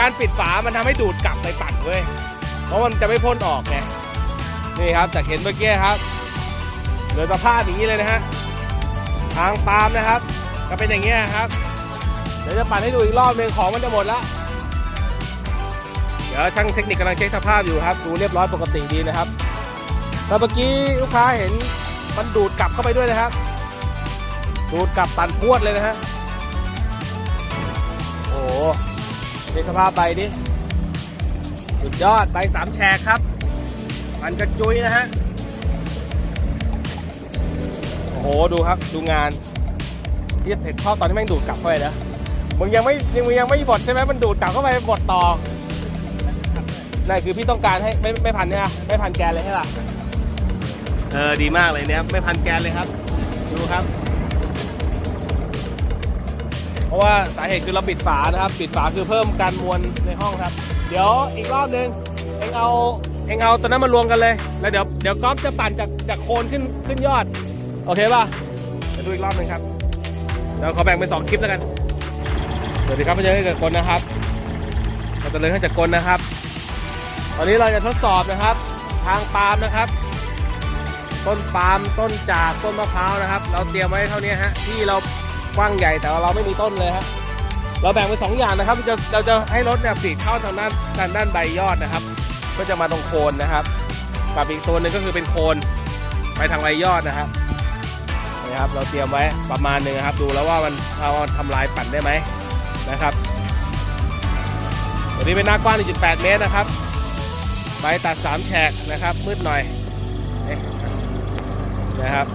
การปิดฝามันทำให้ดูดกลับไปปั่นเว้ย เพราะมันจะไม่พ่นออกไง นี่ครับจากเห็นเมื่อกี้ครับ เหลือสภาพอย่างนี้เลยนะฮะ ทางปาล์มนะครับ ก็เป็นอย่างเงี้ยครับ เดี๋ยวจะปั่นให้ดูอีกรอบหนึ่งของมันจะหมดล้วเดี๋ยวช่างเทคนิคกำลังเช็คสภาพอยู่ครับ ดูเรียบร้อยปกติดีนะครับแล้วเมื่อกี้ลูกค้าเห็นมันดูดกลับเข้าไปด้วยนะครับ ดูดกลับปั่นพรวดเลยนะฮะโอ้ โหนี่สภาพใบดิสุดยอดใบสามแฉกครับ มันกระจุยนะฮะ โอ้โห ดูครับ ดูงานที่เห็นชอบตอนที่แม่งดูดกลับเข้าไปนะมึงยังไม่ยังมึงยังไม่บดใช่ไหมมันดูดกลับเข้าไปบดต่อนั่นคือพี่ต้องการให้ไม่ไม่พันเนี่ยไม่พันแกนเลยใช่ป่ะเออดีมากเลยเนี่ยไม่พันแกนเลยครับ ดูครับ เพราะว่าสาเหตุคือเราปิดฝานะครับ ปิดฝาคือเพิ่มการมวลในห้องครับ เดี๋ยวอีกรอบนึงเองเอาเองเอาตัวนั้นมารวมกันเลย แล้วเดี๋ยวเดี๋ยวก๊อฟจะปั่นจากจากโคนขึ้นขึ้นยอด โอเคป่ะเดี๋ยวดูอีกรอบนึงครับเดี๋ยวขอแบ่งเป็นสองคลิปแล้วกัน สวัสดีครับพี่เจอให้เกิดคนนะครับเราจะเลยให้จากกลนะครับ ตอนนี้เราจะทดสอบนะครับ ทางปาล์มนะครับ ต้นปาล์มต้นจากต้นมะพร้าวนะครับ เราเตรียมไว้เท่านี้ฮะที่เรา กว้างใหญ่แต่ว่าเราไม่มีต้นเลยฮะเราแบ่งเป็นสองอย่างนะครับเราจะเราจะให้รถเนี่ยปีดเข้าทางด้านทางด้านใบยอดนะครับ ก็จะมาตรงโคนนะครับกับอีกตัวหนึ่งก็คือเป็นโคนไปทางใบยอดนะครับนี่ครับ เราเตรียมไว้ประมาณหนึ่งครับ ดูแล้วว่ามันเราทำลายปั่นได้ไหมนะครับตัวนี้เป็นหน้ากว้าง 1.8 เมตรนะครับใบตัดสามแฉกนะครับ มืดหน่อยนี่นะครับ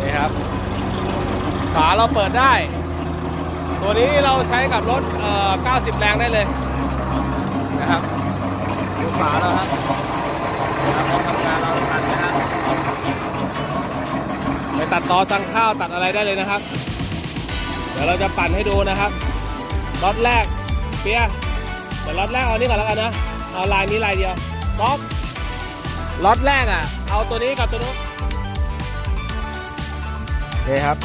นี่ครับ ฝาเราเปิดได้ ตัวนี้เราใช้กับรถเอ่อ90 แรงได้เลยนะครับดูฝาเราครับนะครับเราทำงานเราทันนะครับไปตัดต่อสั่งข้าวตัดอะไรได้เลยนะครับ เดี๋ยวเราจะปั่นให้ดูนะครับรถแรกเปียเดี๋ยวรถแรกเอานี่ก่อนแล้วกันนะเอาลายนี้ลายเดียวป๊อปล็อตแรกอะ เอาตัวนี้กับตัวนู้นนี่ครับ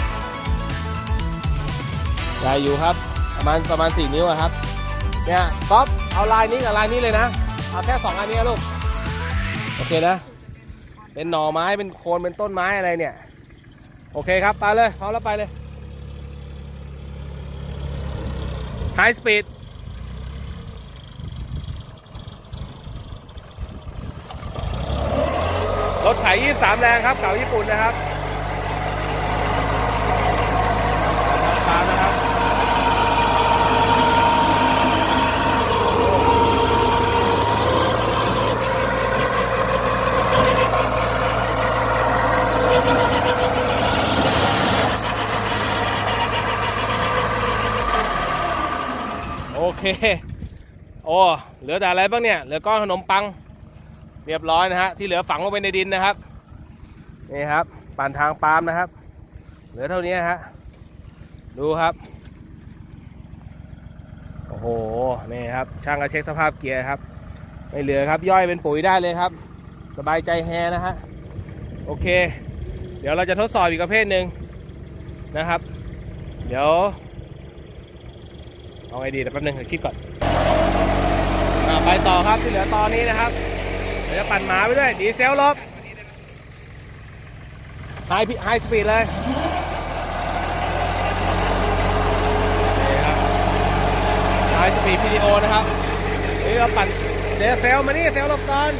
ได้อยู่ครับ ประมาณประมาณ4นิ้วครับ เนี่ยป๊อปเอาลายนี้กับลายนี้เลยนะ เอาแค่2อันนี้ลูก โอเคนะ เป็นหน่อไม้ เป็นโคนเป็นต้นไม้อะไรเนี่ย โอเคครับ ไปเลยพร้อมแล้วไปเลย High speed รถไถ23 แรงครับเก่าญี่ปุ่นนะครับตามนะครับ โอ เค โอ้เหลือแต่อะไรบ้างเนี่ยเหลือก้อนขนมปัง เรียบร้อยนะฮะที่เหลือฝังลงไปในดินนะครับนี่ครับปั่นทางปาล์มนะครับ เหลือเท่านี้ฮะดูครับโอ้โหนี่ครับช่างก็เช็คสภาพเกียร์ครับ ไม่เหลือครับย่อยเป็นปุ๋ยได้เลยครับ สบายใจแฮนะฮะโอเค เดี๋ยวเราจะทดสอบอีกประเภทหนึ่งนะครับ เดี๋ยว เอาไงดีเดี๋ยวแป๊บนึงเดี๋ยวคิดก่อนอไปต่อครับที่เหลือตอนนี้นะครับเดี๋ยวจะปั่นหมาไปด้วยดีเซลลบไฮไฮสปีดเลยไฮสปีดพีดีโอนะครับนี่เราปั่นเดี๋ยวเซลมานี่เซลลบก่อน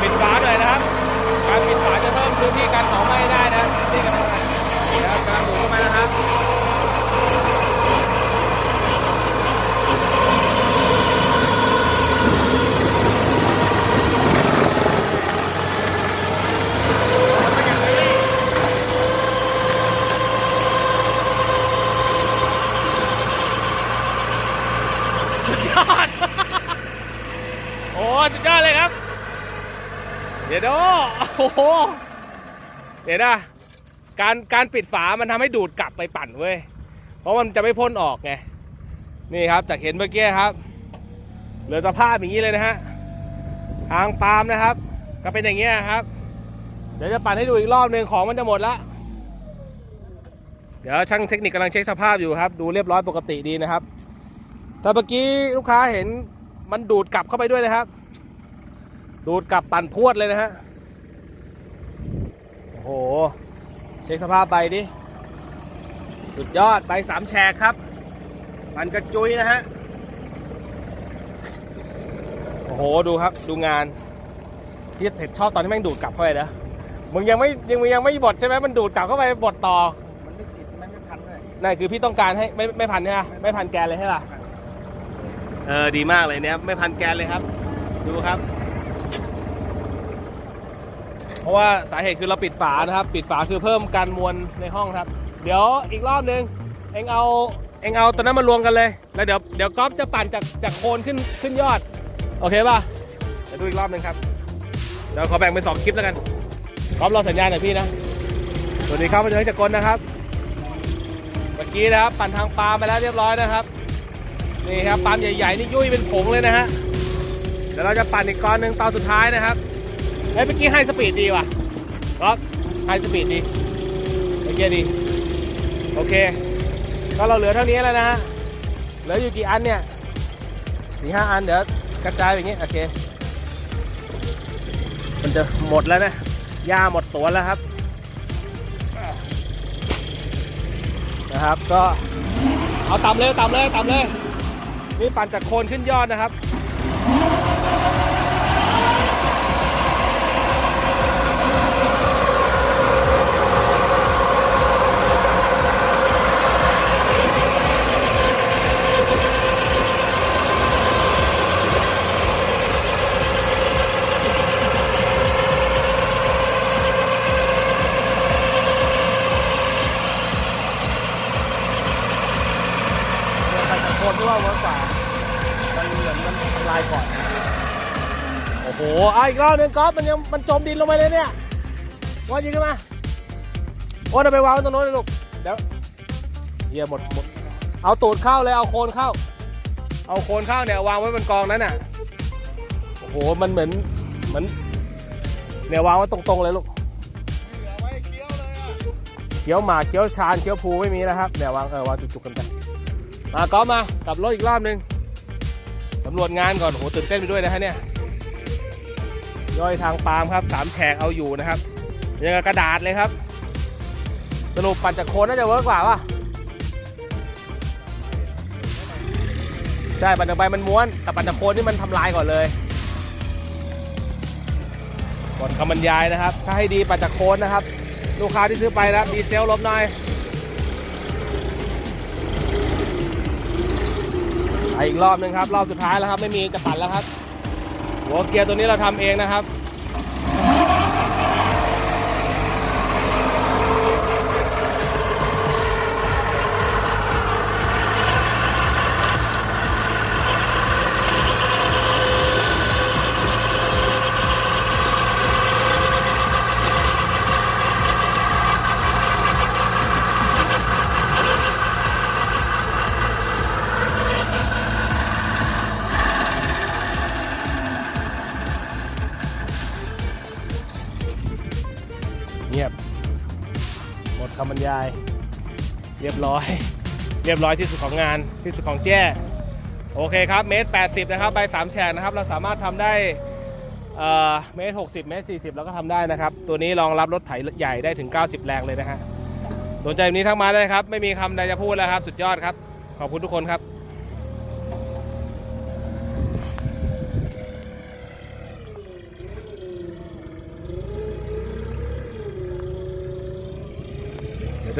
ปิดฝาหน่อยนะครับ การปิดฝาจะเพื้นที่การเผาไหม้ได้นะนี่กำลังเดี๋ยวกำลังดูเข้ามานะครับสุดยอดโอ้สุดยอดเลยครับ เดี๋ยวดูโอ้โห เดี๋ยวนะการการปิดฝามันทำให้ดูดกลับไปปั่นเว้ย เพราะมันจะไม่พ่นออกไง นี่ครับจากเห็นเมื่อกี้ครับ เหลือสภาพอย่างนี้เลยนะฮะ ทางปาล์มนะครับ ก็เป็นอย่างเงี้ยครับ เดี๋ยวจะปั่นให้ดูอีกรอบหนึ่งของมันจะหมดละ เดี๋ยวช่างเทคนิคกำลังเช็คสภาพอยู่ครับ ดูเรียบร้อยปกติดีนะครับ แต่เมื่อกี้ลูกค้าเห็นมันดูดกลับเข้าไปด้วยนะครับ ดูดกลับปั่นพวดเลยนะฮะ ห เช็คสภาพใบดิ สุดยอดใบสามแฉกครับ มันกระจุยนะฮะ โอ้โห ดูครับ ดูงานที่เห็ดชอบตอนที่แม่งดูดกลับเข้าไปนะมึงยังไม่ยังมึงยังไม่บดใช่ไหมมันดูดกลับเข้าไปบดต่อ มันไม่ติด มันไม่พันเลยนั่นคือพี่ต้องการให้ไม่ไม่พันใช่ไหมไม่พันแกนเลยใช่ป่ะ เออ ดีมากเลยเนี่ยไม่พันแกนเลยครับ ดูครับ เพราะว่าสาเหตุคือเราปิดฝานะครับ ปิดฝาคือเพิ่มการมวลในห้องครับ เดี๋ยวอีกรอบนึงเองเอาเองเอาตัวนั้นมารวมกันเลย แล้วเดี๋ยวเดี๋ยวก๊อฟจะปั่นจากจากโคนขึ้นขึ้นยอด โอเคป่ะเดี๋ยวดูอีกรอบนึงครับเดี๋ยวขอแบ่งเป็นสองคลิปแล้วกันก๊อฟรอสัญญาณหน่อยพี่นะสวัสดีครับมาจากจักรกลนะครับเมื่อกี้นะครับปั่นทางปาล์มไปแล้วเรียบร้อยนะครับนี่ครับปาล์มใหญ่ๆนี่ยุ่ยเป็นผงเลยนะฮะเดี๋ยวเราจะปั่นอีกก้อนหนึ่งตอนสุดท้ายนะครับ เฮ้ยเมื่อกี้ให้สปีดดีว่ะก็ให้สปีดดีโอเคดี โอเค ก็เราเหลือเท่านี้แล้วนะฮะ เหลืออยู่กี่อันเนี่ยสี่ห้าอันเดี๋ยวกระจายอย่างงี้ โอเค มันจะหมดแล้วนะ หญ้าหมดสวนแล้วครับ นะครับ ก็เอาต่ำเลยต่ำเลยต่ำเลย นี่ปั่นจากโคนขึ้นยอดนะครับ ปั่นจากโคนที่ว่าเวิร์กกว่า มันเหมือนมันทำลายก่อน โอ้โหเอาอีกรอบหนึงก๊อฟมันยังมันจมดินลงไปเลยเนี่ยว่ายิงขึ้นมาโอ้เดี๋ยวไปวางไว้ตรงโน้นเลยลูกเดี๋ยวเฮียหมดหมด เอาตูดเข้าเลยเอาโคนเข้า เอาโคนเข้าเนี่ยวางไว้บนกองนั้นน่ะโอ้โหมันเหมือนเหมือนเนี่ยวางไว้ตรงๆเลยลูกเหลือไว้เคี้ยวเลยอะเคี้ยวหมากเคี้ยวชานเคี้ยวภูไม่มีนะครับเนี่ยวางเออวางจุกๆกันไปมาก๊อฟมากลับรถอีกรอบหนึงสำรวจงานก่อนโหตื่นเต้นไปด้วยนะฮะเนี่ย ย่อยทางปาล์มครับสามแฉกเอาอยู่นะครับยังกระดาษเลยครับ สรุปปั่นจากโคนน่าจะเวิร์กกว่าป่ะใช่ปั่นจากใบมันม้วนแต่ปั่นจากโคนนี่มันทำลายก่อนเลยกดคำบรรยายนะครับ ถ้าให้ดีปั่นจากโคนนะครับ ลูกค้าที่ซื้อไปนะครับดีเซลลบหน่อยอีกรอบหนึ่งครับ รอบสุดท้ายแล้วครับ ไม่มีจะปั่นแล้วครับ หัวเกียร์ตัวนี้เราทำเองนะครับ ร้อย เรียบร้อยที่สุดของงานที่สุดของแจ้โอเคครับเมตร80 นะครับใบสามแฉกนะครับ เราสามารถทำได้เมตร60 เมตร 40เราก็ทำได้นะครับ ตัวนี้รองรับรถไถใหญ่ได้ถึง 90 แรงเลยนะฮะสนใจแบบนี้ทักมาได้ครับ ไม่มีคำใดจะพูดแล้วครับ สุดยอดครับ ขอบคุณทุกคนครับ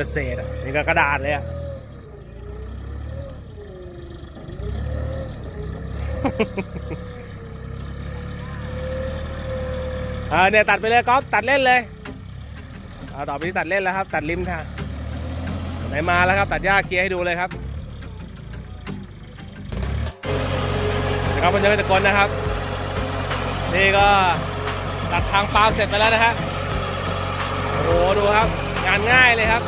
เดี๋ยวจะเศษอะนี่ก็กระดาษเลยอะเออเนี่ยตัดไปเลยก๊อฟตัดเล่นเลยเอาต่อไปที่ตัดเล่นแล้วครับ ตัดริมค่ะไหนมาแล้วครับ ตัดหญ้าเคลียร์ให้ดูเลยครับนะครับมันจะเป็นตะกอนนะครับ นี่ก็ตัดทางปาล์มเสร็จไปแล้วนะฮะโอ้โหดูครับ งานง่ายเลยครับ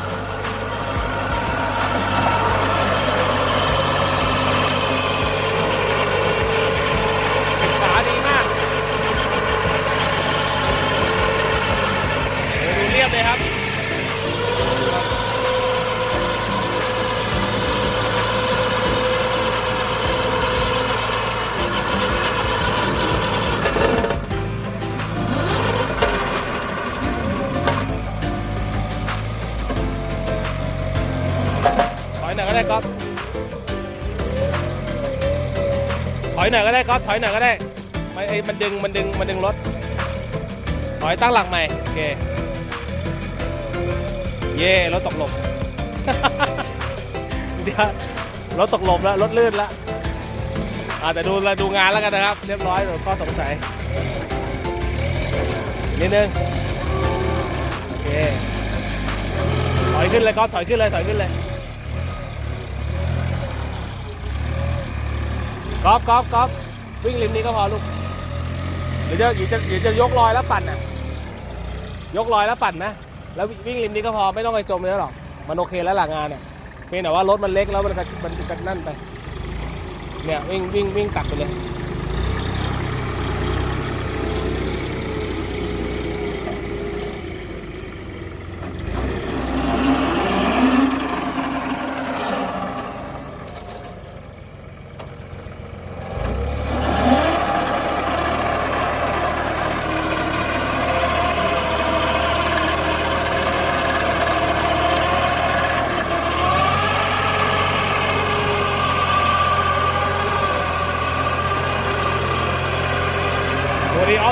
หน่อยก็ได้ก๊อฟถอยหน่อยก็ได้มันไอ้มันดึงมันดึงมันดึงรถถอยตั้งหลักใหม่โอเคเย่รถตกหลบเดี๋ยวรถตกหลบแล้วรถลื่นแล้วอ่าแต่ดูดูงานแล้วกันนะครับ เรียบร้อยหมดข้อสงสัยนิดนึงโอเคถอยขึ้นเลยก็ถอยขึ้นเลยถอยขึ้นเลย กอล์ฟกอล์ฟกอล์ฟวิ่งริมนี้ก็พอลูกเดี๋ยวจะเดี๋ยวจะเดี๋ยวจะยกลอยแล้วปั่นอะยกลอยแล้วปั่นนะแล้ววิ่งริมนี้ก็พอไม่ต้องไปจมเลยหรอกมันโอเคแล้วหลังงานเนี่ยเพียงแต่ว่ารถมันเล็กแล้วมันกระชิมันกระนั่นไปเนี่ยวิ่งวิ่งวิ่งตัดไปเลย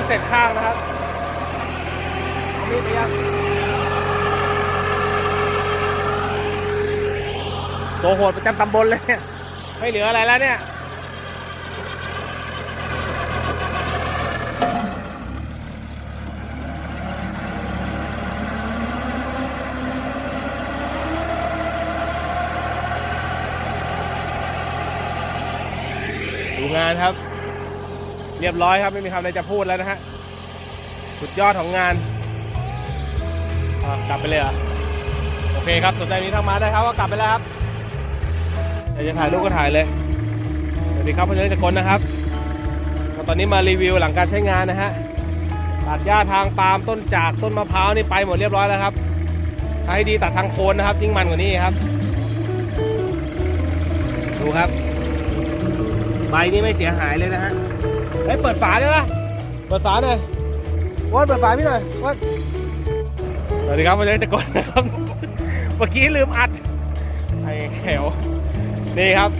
เสร็จข้างนะครับเอามีดไปยังตัวโหดประจำตำบลเลยเนี่ยไม่เหลืออะไรแล้วเนี่ยดูงานครับ เรียบร้อยครับไม่มีคำอะไรจะพูดแล้วนะฮะสุดยอดของงานกลับไปเลยเหรอโอเคครับสนใจมีทางมาได้ครับก็กลับไปแล้วครับอยากจะถ่ายรูปก็ถ่ายเลยสวัสดีครับพ่อเจ้าจากคนนะครับตอนนี้มารีวิวหลังการใช้งานนะฮะตัดหญ้าทางปาล์มต้นจากต้นมะพร้าวนี่ไปหมดเรียบร้อยแล้วครับถ้าให้ดีตัดทางโคนนะครับยิ่งมันกว่านี้ครับ ดูครับ ใบนี่ไม่เสียหายเลยนะฮะ เฮ้ยเปิดฝาได้ปะเปิดฝาหน่อยวัดเปิดฝาพี่หน่อยวัดสวัสดีครับวันนี้จะกดนะครับ เมื่อกี้ลืมอัดไอ้แขวนี่ครับ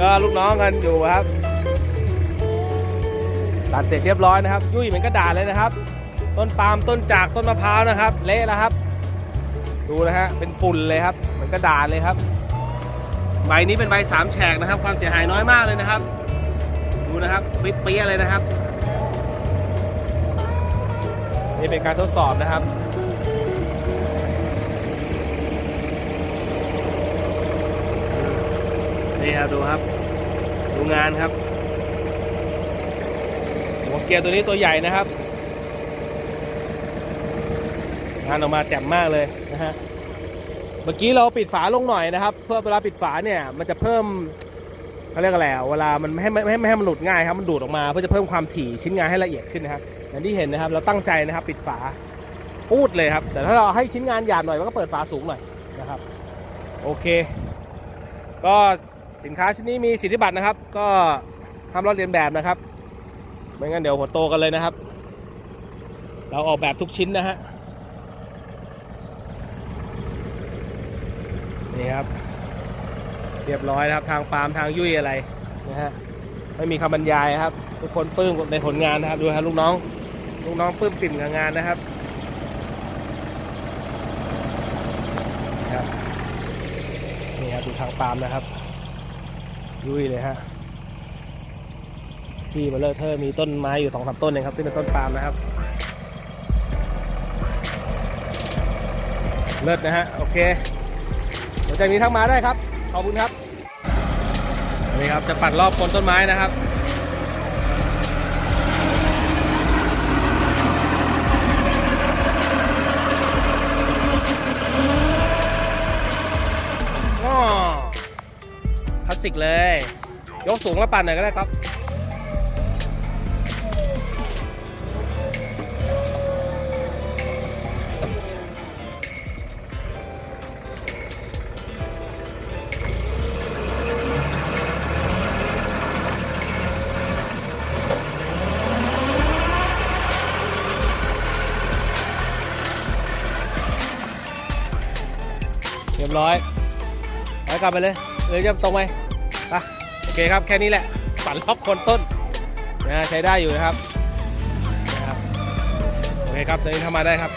ก็ลูกน้องกันอยู่ครับ ตัดเสร็จเรียบร้อยนะครับ ยุ่ยเหมือนกระดาษเลยนะครับ ต้นปาล์มต้นจากต้นมะพร้าวนะครับ เละแล้วครับ ดูนะฮะเป็นฝุ่นเลยครับเหมือนกระดาษเลยครับ ใบนี้เป็นใบสามแฉกนะครับ ความเสียหายน้อยมากเลยนะครับ ดูนะครับฟิตเปี้ยเลยนะครับ นี่เป็นการทดสอบนะครับนี่ครับดูครับ ดูงานครับหัวเกียร์ตัวนี้ตัวใหญ่นะครับงานออกมาแจ่มมากเลยนะฮะเมื่อกี้เราปิดฝาลงหน่อยนะครับ เพื่อเวลาปิดฝาเนี่ยมันจะเพิ่ม เขาเรียกอะไรเวลามันไม่ให้ไม่ให้ไม่ให้มันหลุดง่ายครับมันดูดออกมาเพื่อจะเพิ่มความถี่ชิ้นงานให้ละเอียดขึ้นนะครับอย่างที่เห็นนะครับ เราตั้งใจนะครับปิดฝาปูดเลยครับ แต่ถ้าเราให้ชิ้นงานหยาบหน่อยมันก็เปิดฝาสูงหน่อยนะครับ โอเค ก็สินค้าชิ้นนี้มีสิทธิบัตรนะครับ ก็ห้ามลอกเลียนแบบนะครับ ไม่งั้นเดี๋ยวหัวโตกันเลยนะครับ เราออกแบบทุกชิ้นนะฮะนี่ครับ เรียบร้อยนะครับ ทางปาล์มทางยุ่ยอะไรนะฮะไม่มีคำบรรยายครับ ทุกคนปลื้มในผลงานนะครับ ดูครับลูกน้อง ลูกน้องปลื้มปิ่มกับงานนะครับนี่ครับดูทางปาล์มนะครับ ยุ่ยเลยฮะที่มาเลอะเทอร์มีต้นไม้อยู่สองสามต้นเองครับที่เป็นต้นปาล์มนะครับ เลิศนะฮะโอเคเดี๋ยวจากนี้ทักมาได้ครับ ขอบคุณครับ นี่ครับจะปัดรอบโคนต้นไม้นะครับอ้อคลาสสิกเลย ยกสูงแล้วปั่นหน่อยก็ได้ครับ ลับไปเลยเออจะตรงไปไปโอเคครับแค่นี้แหละปั่นรอบคนต้นนะใช้ได้อยู่นะครับนะครับโอเคครับตอนนี้ทำมาได้ครับ